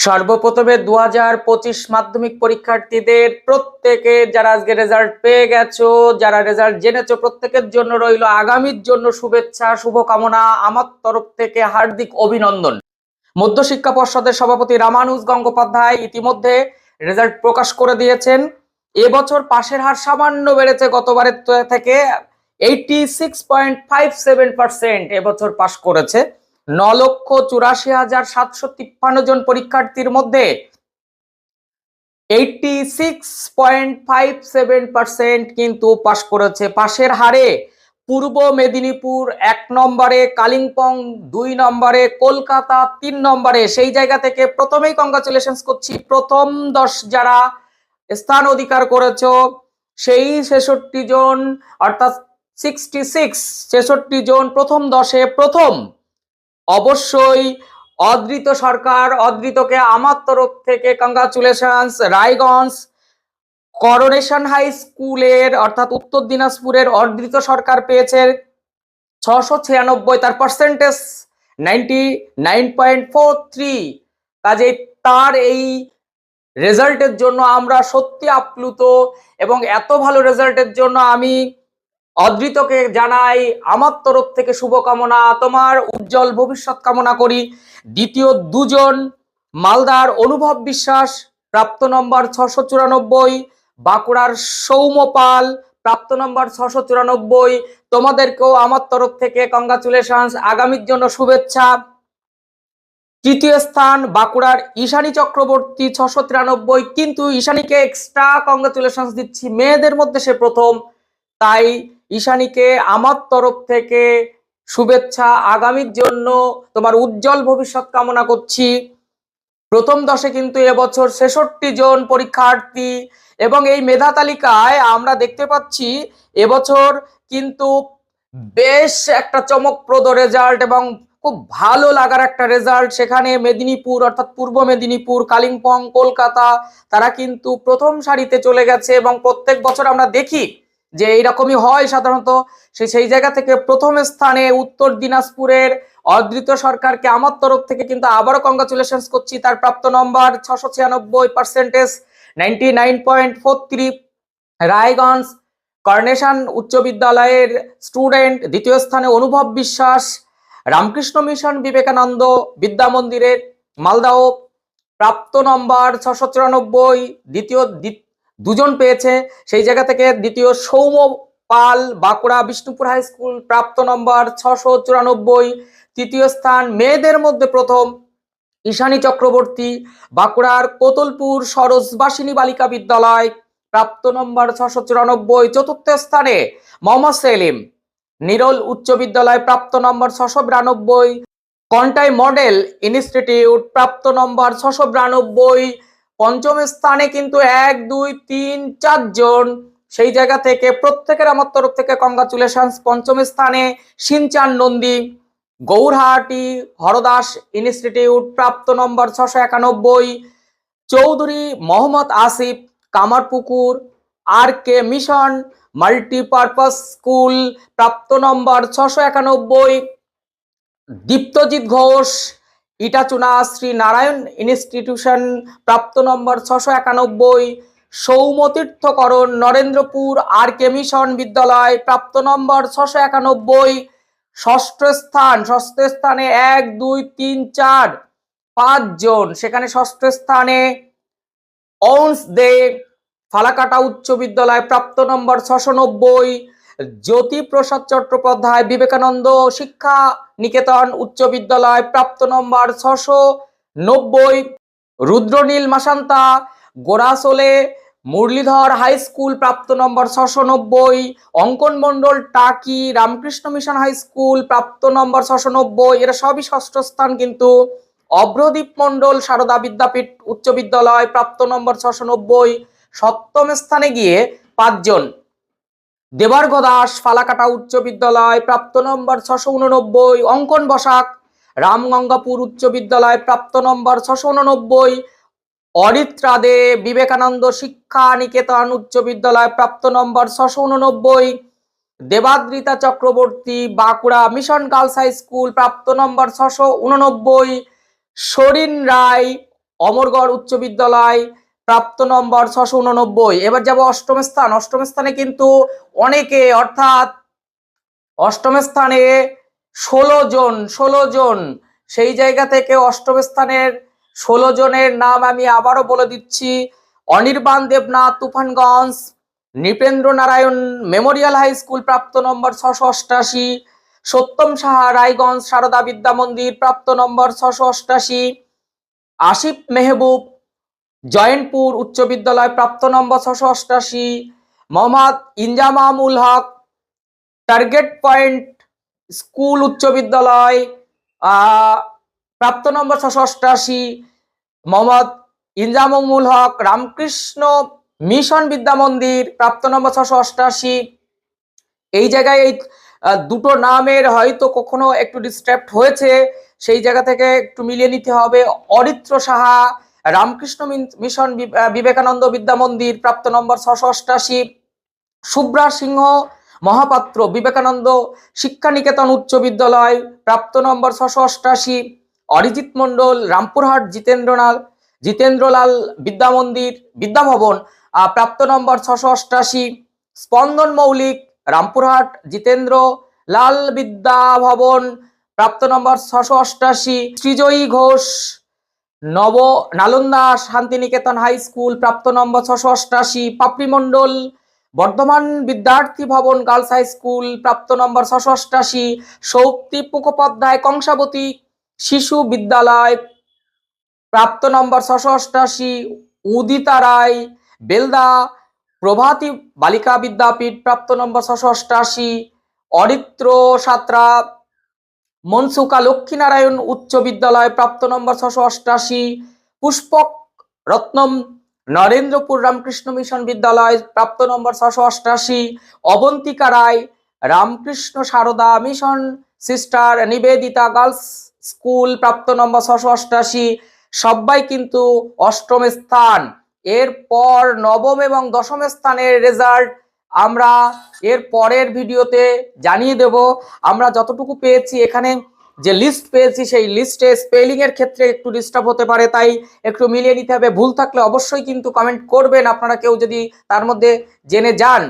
সর্বপ্রথমে দু হাজার পঁচিশ মাধ্যমিক পরীক্ষার্থীদের প্রত্যেকে যারা আজকে রেজাল্ট পেয়ে গেছো, যারা রেজাল্ট জেনেছো, প্রত্যেকের জন্য রইল আগামীর জন্য শুভেচ্ছা, শুভকামনা। আমার তরফ থেকে হার্দিক অভিনন্দন। মধ্যশিক্ষা পর্ষদের সভাপতি রামানুজ গঙ্গোপাধ্যায় ইতিমধ্যে রেজাল্ট প্রকাশ করে দিয়েছেন। এবছর পাশের হার সামান্য বেড়েছে গতবারের থেকে eighty six point five seven percent এবছর পাশ করেছে। ন লক্ষ চুরাশি হাজার সাতশো তিপ্পান্ন জন পরীক্ষার্থীর মধ্যে eighty six point five seven percent কিন্তু পাশ করেছে। পাশের হারে পূর্ব মেদিনীপুর এক নম্বরে, কালিম্পং দুই নম্বরে, কলকাতা তিন নম্বরে। সেই জায়গা থেকে প্রথমেই কংগ্রাচুলেশনস করছি। প্রথম দশ যারা স্থান অধিকার করেছ, সেই ছেষট্টি জন, অর্থাৎ সিক্সটি সিক্স ছেষট্টি জন প্রথম দশে প্রথম অবশ্যই অদৃত সরকার, অদৃতকে আমার তরফ থেকে কংগ্রাচুলেশনস রায়গঞ্জ করোনেশন হাই স্কুলের অর্থাৎ উত্তর দিনাজপুরের অদৃত সরকার পেয়েছে ছশো ছিয়ানব্বই, তার percentage ninety nine point four three কাজে তার এই রেজাল্টের জন্য আমরা সত্যি আপ্লুত এবং এত ভালো রেজাল্টের জন্য আমি অদৃতকে জানাই আমার তরফ থেকে শুভকামনা, তোমার উজ্জ্বল ভবিষ্যৎ কামনা করি। দ্বিতীয় দুজন মালদার অনুভব বিশ্বাস, প্রাপ্ত নম্বর ছশো চুরানব্বই, বাঁকুড়ার সৌম্যপাল প্রাপ্ত নম্বর ছশো চুরানব্বই। তোমাদেরকেও আমার তরফ থেকে কংগ্রাচুলেশনস আগামীর জন্য শুভেচ্ছা। তৃতীয় স্থান বাঁকুড়ার ঈশানী চক্রবর্তী ছশো তিরানব্বই কিন্তু ঈশানীকে এক্সট্রা কংগ্রাচুলেশনস দিচ্ছি, মেয়েদের মধ্যে সে প্রথম। তাই ঈশানীকে আমার তরফ থেকে শুভেচ্ছা, আগামীর জন্য তোমার উজ্জ্বল ভবিষ্যৎ কামনা করছি। প্রথম দশে কিন্তু এবছর ছেষট্টি জন পরীক্ষার্থী এবং এই মেধা তালিকায় আমরা দেখতে পাচ্ছি এবছর কিন্তু বেশ একটা চমকপ্রদ রেজাল্ট এবং খুব ভালো লাগার একটা রেজাল্ট সেখানে মেদিনীপুর অর্থাৎ পূর্ব মেদিনীপুর, কালিম্পং, কলকাতা, তারা কিন্তু প্রথম সারিতে চলে গেছে এবং প্রত্যেক বছর আমরা দেখি যে এইরকমই হয় সাধারণত, সে সেই জায়গা থেকে প্রথম স্থানে উত্তর দিনাজপুরের অদৃত সরকারকে আমার তরফ থেকে কিন্তু আবারও কংগ্রাচুলেশনস করছি। তার প্রাপ্ত নম্বর ছশো ছিয়ানব্বই percentage ninety nine point four three Raiganj coronation উচ্চ বিদ্যালয়ের স্টুডেন্ট দ্বিতীয় স্থানে অনুভব বিশ্বাস, রামকৃষ্ণ মিশন বিবেকানন্দ বিদ্যা মন্দিরের মালদাও। প্রাপ্ত নম্বর ছশো চুরানব্বই, দ্বিতীয়, দ্বি- দুজন পেয়েছে। সেই জায়গা থেকে দ্বিতীয় সৌম্য পাল বাঁকুড়া বিষ্ণুপুর হাই স্কুল প্রাপ্ত নম্বর ছশো চুরানব্বই। তৃতীয় স্থান মেয়েদের মধ্যে প্রথম ঈশানী চক্রবর্তী, বাঁকুড়ার কোতলপুর সরোজবাসিনী বালিকা বিদ্যালয় প্রাপ্ত নম্বর ছশো চুরানব্বই। চতুর্থ স্থানে মোহাম্মদ সেলিম, নিরল উচ্চ বিদ্যালয় প্রাপ্ত নম্বর ছশো বিরানব্বই। কন্টাই মডেল ইনস্টিটিউট প্রাপ্ত নম্বর ছশো বিরানব্বই। পঞ্চম স্থানে কিন্তু এক, দুই, তিন চারজন সেই জায়গা থেকে প্রত্যেকের আমার তরফ থেকে কংগ্রাচুলেশন পঞ্চম স্থানে সিনচান নন্দী, গৌরহাটি হরদাস ইনস্টিটিউট, প্রাপ্ত নম্বর ছশো একানব্বই। Chowdhury Mohammad Asif, Kamarpukur R K mission multipurpose school প্রাপ্ত নম্বর ছশো একানব্বই। দীপ্তজিৎ ঘোষ ইটাচুনা শ্রী নারায়ণ ইনস্টিটিউশন, প্রাপ্ত নম্বর ছশো একানব্বই, সৌমতীর্থকরণ, নরেন্দ্রপুর আর কে মিশন বিদ্যালয়, প্রাপ্ত নম্বর ছশো একানব্বই, ষষ্ঠ স্থান, ষষ্ঠ স্থানে এক, দুই, তিন, চার পাঁচজন সেখানে ষষ্ঠ স্থানে অংশ দে ফালাকাটা উচ্চ বিদ্যালয়, প্রাপ্ত নম্বর ছশো নব্বই, জ্যোতিপ্রসাদ চট্টোপাধ্যায় বিবেকানন্দ শিক্ষা নিকেতন উচ্চ বিদ্যালয় প্রাপ্ত নম্বর ছশো নব্বই রুদ্রনীল মাসান্তা, গোরাসোলে, মুরলীধর হাই স্কুল প্রাপ্ত নম্বর ছশো নব্বই, Ankan Mondal, Taki, Ramakrishna mission high school প্রাপ্ত নম্বর ছশো নব্বই, এরা সবই ষষ্ঠ স্থান কিন্তু অভ্রদীপ মণ্ডল সারদা বিদ্যাপীঠ উচ্চ বিদ্যালয় প্রাপ্ত নম্বর ছশো নব্বই, সপ্তম স্থানে গিয়ে পাঁচজন। দেবার্ঘ দাস, ফালাকাটা উচ্চ বিদ্যালয়, প্রাপ্ত নম্বর ছশো উননব্বই, অঙ্কন বসাক, রামগঙ্গাপুর উচ্চ বিদ্যালয়, প্রাপ্ত নম্বর ছশো উননব্বই অরিত্রা দে বিবেকানন্দ শিক্ষা নিকেতন উচ্চ বিদ্যালয়, প্রাপ্ত নম্বর ছশো উননব্বই, Debadrita Chakraborty, Bankura mission girls high school, প্রাপ্ত নম্বর ছশো উননব্বই সরিন রায়, অমরগড় উচ্চ বিদ্যালয় প্রাপ্ত নম্বর ছশো উননব্বই। এবার যাব অষ্টম স্থান। অষ্টম স্থানে কিন্তু অনেকে, অর্থাৎ অষ্টম স্থানে ষোলো জন ষোলো জন। সেই জায়গা থেকে অষ্টম স্থানের ষোলো জনের নাম আমি আবারও বলে দিচ্ছি। Anirban Debnath, Tufanganj, Nripendra Narayan memorial high school, প্রাপ্ত নম্বর ছশো অষ্টাশি। সত্যম সাহা, রায়গঞ্জ, সারদা বিদ্যা মন্দির, প্রাপ্ত নম্বর ছশো অষ্টাশি। আসিফ মেহবুব জয়নপুর উচ্চ বিদ্যালয় প্রাপ্ত নম্বর ছশো অষ্টাশি, Mohammad Injamamul Haque, target point school উচ্চ বিদ্যালয় প্রাপ্ত নম্বর ছশো অষ্টাশি, মোহাম্মদ ইনজামুল হক, রামকৃষ্ণ মিশন বিদ্যা মন্দির, প্রাপ্ত নম্বর ছশো অষ্টাশি। এই জায়গায় এই দুটো নামের হয়তো কখনো একটু ডিস্টার্ব হয়েছে, সেই জায়গা থেকে একটু মিলিয়ে নিতে হবে। অরিত্র সাহা রামকৃষ্ণ মিশন বিবেকানন্দ বিদ্যা মন্দির, প্রাপ্ত নম্বর ছশো অষ্টাশি শুভ্রা সিংহ মহাপাত্র, বিবেকানন্দ শিক্ষা নিকেতন উচ্চ বিদ্যালয়, প্রাপ্ত নম্বর ছশো অষ্টাশি, অরিজিৎ মণ্ডল, রামপুরহাট জিতেন্দ্রলাল জিতেন্দ্রলাল বিদ্যা মন্দির বিদ্যাভবন প্রাপ্ত নম্বর ছশো অষ্টাশি, স্পন্দন মৌলিক, রামপুরহাট জিতেন্দ্র, লাল বিদ্যা ভবন, প্রাপ্ত নম্বর ছশো অষ্টাশি সৃজয়ী ঘোষ নব নালন্দা শান্তিনিকেতন হাই স্কুল, প্রাপ্ত নম্বর ছশো অষ্টাশি, পাপড়ি মণ্ডল, বর্ধমান বিদ্যার্থী ভবন গার্লস হাই স্কুল, প্রাপ্ত নম্বর ছশো অষ্টাশি সৌপ্তি মুখোপাধ্যায় কংসাবতী শিশু বিদ্যালয়, প্রাপ্ত নম্বর ছশো অষ্টাশি, উদিতা রায়, বেলদা প্রভাতী বালিকা বিদ্যাপীঠ, প্রাপ্ত নম্বর ছশো অষ্টাশি, অরিত্র সাঁতরা মনসুকা লক্ষ্মীনারায়ণ উচ্চ বিদ্যালয় প্রাপ্ত নম্বর ছশো অষ্টাশি, পুষ্পক রত্নম নরেন্দ্রপুর রামকৃষ্ণ মিশন বিদ্যালয় প্রাপ্ত নম্বর ছশো অষ্টাশি, Abantika Roy Ramakrishna Sarada mission sister Nivedita girls school প্রাপ্ত নম্বর ছশো অষ্টাশি সবাই কিন্তু অষ্টম স্থান। এরপর নবম এবং দশম স্থানের রেজাল্ট আমরা এর পরের ভিডিওতে জানিয়ে দেব। আমরা যতটুকু পেয়েছি এখানে যে লিস্ট পেয়েছি, সেই লিস্টে স্পেলিংয়ের ক্ষেত্রে একটু ডিস্টার্ব হতে পারে, তাই একটু মিলিয়ে নিতে হবে। ভুল থাকলে অবশ্যই কিন্তু কমেন্ট করবেন। আপনারা কেউ যদি তার মধ্যে জেনে যান